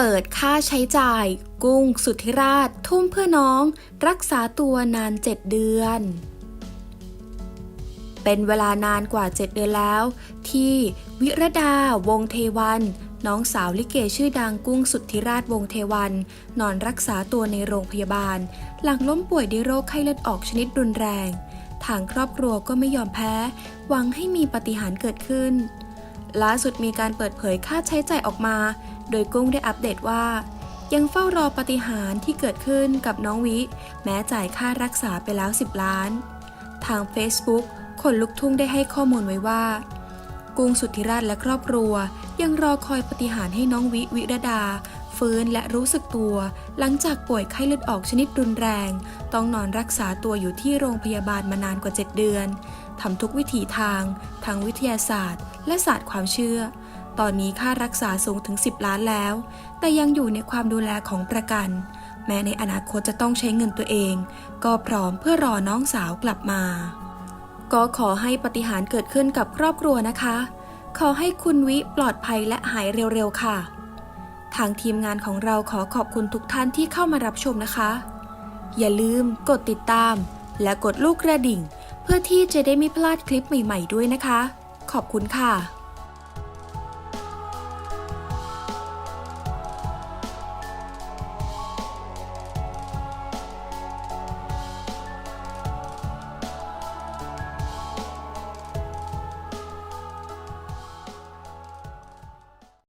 เปิดค่าใช้จ่าย กุ้งสุทธิราช ทุ่มเพื่อน้อง รักษาตัวนานเจ็ดเดือน เป็นเวลานานกว่า 7 เดือนแล้ว ที่วิรดาวงเทวัน น้องสาวลิเกชื่อดังกุ้งสุทธิราชวงเทวัน นอนรักษาตัวในโรงพยาบาล หลังล้มป่วยด้วยโรคไข้เลือดออกชนิดรุนแรง ทางครอบครัวก็ไม่ยอมแพ้ หวังให้มีปฏิหารเกิดขึ้น ล่าสุดมีการเปิดเผยค่าใช้จ่ายออกมา โดยกุ้งได้อัปเดตว่า ยังเฝ้ารอปฏิหารที่เกิดขึ้นกับน้องวิ แม้จ่ายค่ารักษาไปแล้ว 10 ล้าน ทาง Facebook คนลุกทุ่งได้ให้ข้อมูลไว้ว่า กุ้งสุทธิราชและครอบครัว ยังรอคอยปฏิหารให้น้องวิวิรดา ฟื้นและรู้สึกตัว หลังจากป่วยไข้เลือดออกชนิดรุนแรง ต้องนอนรักษาตัวอยู่ที่โรงพยาบาลมานานกว่า 7 เดือนทำทุกวิถีทางทั้งวิทยาศาสตร์ และศาสตร์ความเชื่อ ตอนนี้ค่ารักษาสูงถึง 10 ล้านแล้ว แต่ยังอยู่ในความดูแลของประกัน แม้ในอนาคตจะต้องใช้เงินตัวเอง ก็พร้อมเพื่อรอน้องสาวกลับมา ก็ขอให้ปฏิหารเกิดขึ้นกับครอบครัวนะคะ ขอให้คุณวิปลอดภัยและหายเร็วๆค่ะ ทางทีมงานของเราขอขอบคุณทุกท่านที่เข้ามารับชมนะคะ อย่าลืมกดติดตาม และกดลูกกระดิ่ง เพื่อที่จะได้ไม่พลาดคลิปใหม่ ๆ ด้วยนะคะ ขอบคุณค่ะ